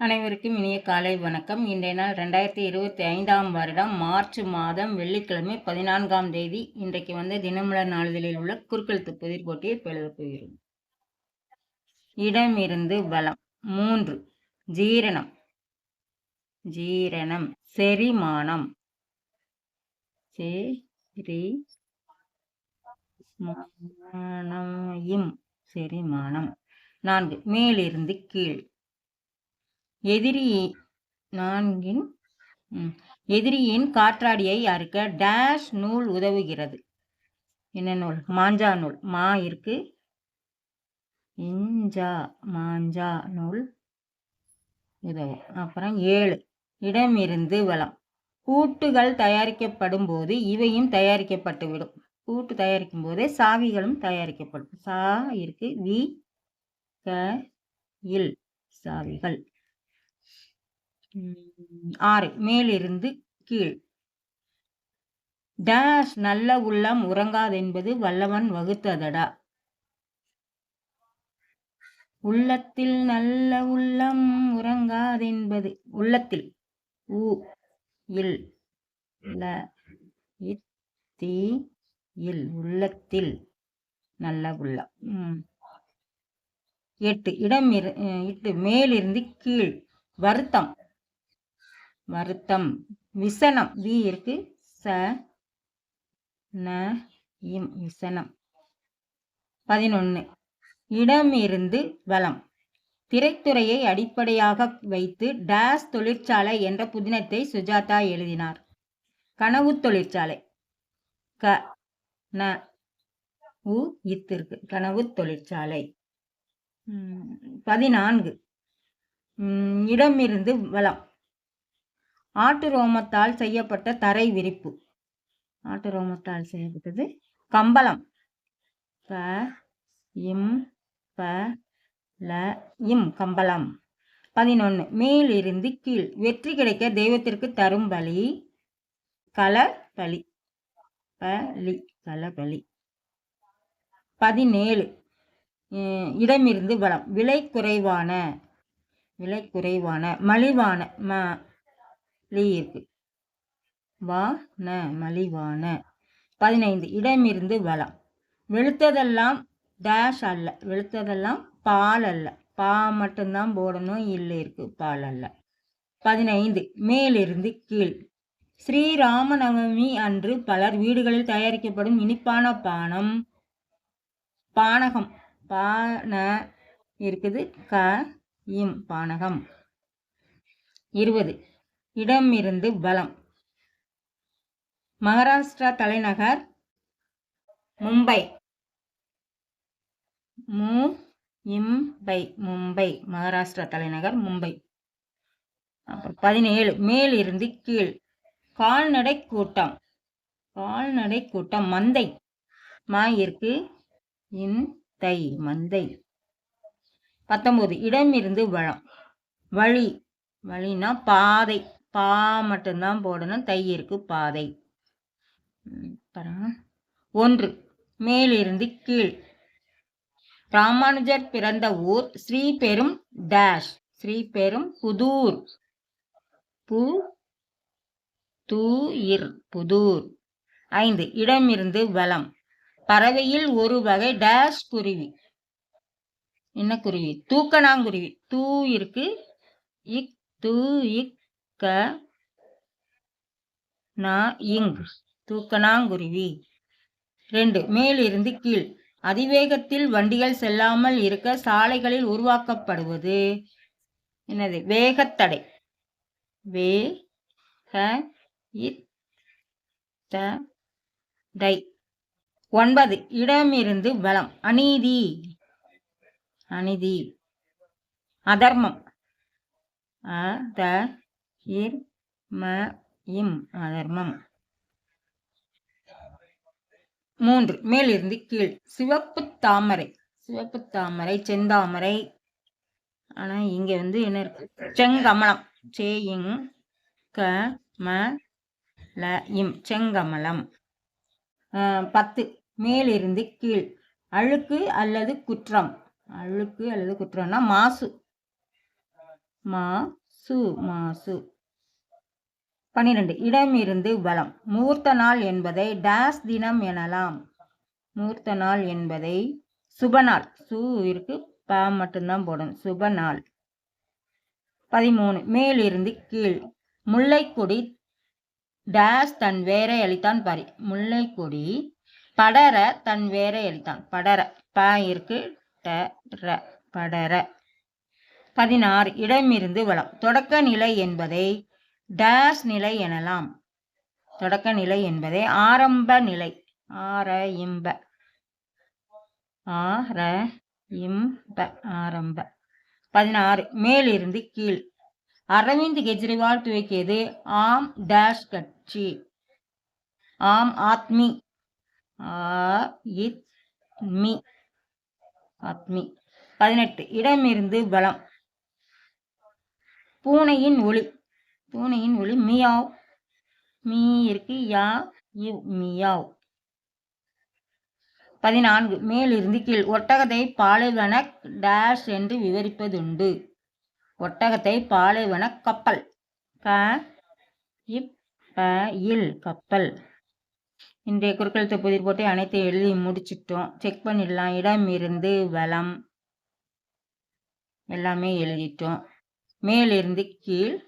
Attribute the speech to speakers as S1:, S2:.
S1: அனைவருக்கும் இனிய காலை வணக்கம். இன்றைய நாள் ரெண்டாயிரத்தி இருபத்தி ஐந்தாம் வருடம் மார்ச் மாதம் வெள்ளிக்கிழமை பதினான்காம் தேதி. இன்றைக்கு வந்து தினமலர் நாளிதழில் உள்ள குறுக்கெழுத்து புதிர் போட்டியை எழுதப் போகிறோம். இடமிருந்து பலம் மூன்று ஜீரணம். ஜீரணம். செரிமானம். செரிமானம் செரிமானம். நான்கு மேலிருந்து கீழ். எதிரி நான்கின் எதிரியின் காற்றாடியை அறுக்க டேஷ் நூல் உதவுகிறது. என்ன நூல்? மாஞ்சா நூல். மா இருக்கு. இஞ்சா மாஞ்சா நூல் உதவும் அப்புறம் ஏழு. இடமிருந்து வளம். கூட்டுகள் தயாரிக்கப்படும் போது இவையும் தயாரிக்கப்பட்டுவிடும். கூட்டு தயாரிக்கும் போதே சாவிகளும் தயாரிக்கப்படும். சா இருக்கு. வி க இல். சாவிகள். ஆறு. மேலிருந்து கீழ். டேஷ் நல்ல உள்ளம் உறங்காதென்பது வல்லவன் வகுத்ததடா. உள்ளத்தில் நல்ல உள்ளம் உறங்காதென்பது உள்ளத்தில். உ இல். ல இத்தி இல். உள்ளத்தில் நல்ல உள்ளம். எட்டு. இடம் இட்டு. மேலிருந்து கீழ். வருத்தம். வருத்தம் விசனம். வி இருக்கு. ச ந இம் விசனம். பதினொன்று இடமிருந்து வளம் திரைத்துறையை அடிப்படையாக வைத்து டேஸ் தொழிற்சாலை என்ற புதினத்தை சுஜாதா எழுதினார். கனவு தொழிற்சாலை. க ந உ இத்திற்கு கனவு தொழிற்சாலை. பதினான்கு. இடமிருந்து வளம் ஆட்டு ரோமத்தால் செய்யப்பட்ட தரை விரிப்பு. ஆட்டு ரோமத்தால் செய்யப்பட்டது கம்பளம். ப இம் ப ல இம் கம்பளம். பதினொன்று மேலிருந்து கீழ். வெற்றி கிடைக்க தெய்வத்திற்கு தரும் பலி கல பலி. பலி பதினேழு இடமிருந்து வளம். விலை குறைவான விலை குறைவான மலிவான ம லீ இருக்கு வா ந மலிவான பதினைந்து இடமிருந்து வளம். வெளுத்ததெல்லாம் டேஷ் அல்ல. வெளுத்ததெல்லாம் பால் அல்ல. பா மட்டும்தான் போடணும் இல்லை இருக்கு பால் அல்ல. பதினைந்து மேலிருந்து கீழ். ஸ்ரீராமநவமி அன்று பலர் வீடுகளில் தயாரிக்கப்படும் இனிப்பான பானம். பானகம். பான இருக்குது. க இம் பானகம். இருபது இடமிருந்து பலம் மகாராஷ்டிரா தலைநகர் மும்பை. மு. இம்பை மும்பை. மகாராஷ்டிரா தலைநகர் மும்பை. அப்புறம் பதினேழு. மேலிருந்து கீழ். கால்நடை கூட்டம். கால்நடை கூட்டம். மந்தை. மாயிற்கு இன் தை. மந்தை. பத்தொன்பது. இடமிருந்து வளம் வழி. வழினா பாதை. பா மட்டும்தான் போடணும் தையிற்கு பாதை. ஒன்று மேலிருந்து கீழ். ராமானுஜர் பிறந்த ஊர் ஸ்ரீபெரும் டேஷ். ஸ்ரீபெரும் புதூர். பு தூயிர் புதூர். ஐந்து இடமிருந்து வளம் பறவையில் ஒரு வகை டேஷ் குருவி. என்ன குருவி? தூக்கணாங்குருவி. தூ இருக்கு இக் தூ இக் க இங் தூக்கணாங்குருவி ரெண்டு மேலிருந்து கீழ். அதிவேகத்தில் வண்டிகள் செல்லாமல் இருக்க சாலைகளில் உருவாக்கப்படுவது என்னது? வேகத்தடை. வே ஹ டை ஒன்பது இடமிருந்து பலம் அநீதி. அநீதி. அதர்மம். அ த ம இம் அதர்மம். மூன்று மேலிருந்து கீழ். சிவப்பு தாமரை. சிவப்பு தாமரை செந்தாமரை. ஆனா இங்க வந்து என்ன இருக்கு? செங்கமலம். சேயிங் க ம ல இம். செங்கமலம். பத்து மேலிருந்து கீழ். அழுக்கு அல்லது குற்றம். அழுக்கு அல்லது குற்றம்னா மாசு. மா சு மாசு. பன்னிரெண்டு இடமிருந்து வலம். மூர்த்த நாள் என்பதை டேஸ் தினம் எனலாம். மூர்த்த நாள் என்பதை சுபநாள் சு இருக்கு ப மட்டும்தான் போடணும். சுபநாள் பதிமூணு. மேலிருந்து கீழ். முல்லைக்கொடி டேஸ் தன் வேரை அளித்தான் பாரி. முல்லைக்கொடி படர தன் வேரை அளித்தான். படர. ப இருக்கு ட ர படர. பதினாறு. இடமிருந்து வளம் தொடக்க நிலை என்பதை டேஷ் நிலை எனலாம். தொடக்க நிலை என்பதே ஆரம்ப நிலை. ஆர இம்ப ஆர இம்ப ஆரம்ப. பதினாறு. மேலிருந்து கீழ். அரவிந்த் கெஜ்ரிவால் துவக்கியது ஆம் டேஷ் கட்சி. ஆம் ஆத்மி. ஆத்மி ஆத்மி. பதினெட்டு. இடமிருந்து பலம் பூனையின் ஒளி. பூனையின் ஒளி மியாவ். மீ இருக்கு யா இவ் மியாவ். பதினான்கு. மேலிருந்து கீழ். ஒட்டகத்தை பாலைவன டேஷ் என்று விவரிப்பதுண்டு. ஒட்டகத்தை பாலைவன கப்பல். க இப் ப இல் கப்பல். இன்றைய குறுக்கெழுத்து புதிர் போட்டு அனைத்தையும் எழுதி முடிச்சிட்டோம். செக் பண்ணிடலாம். இடம் இருந்து வளம் எல்லாமே எழுதிட்டோம். மேலிருந்து கீழ்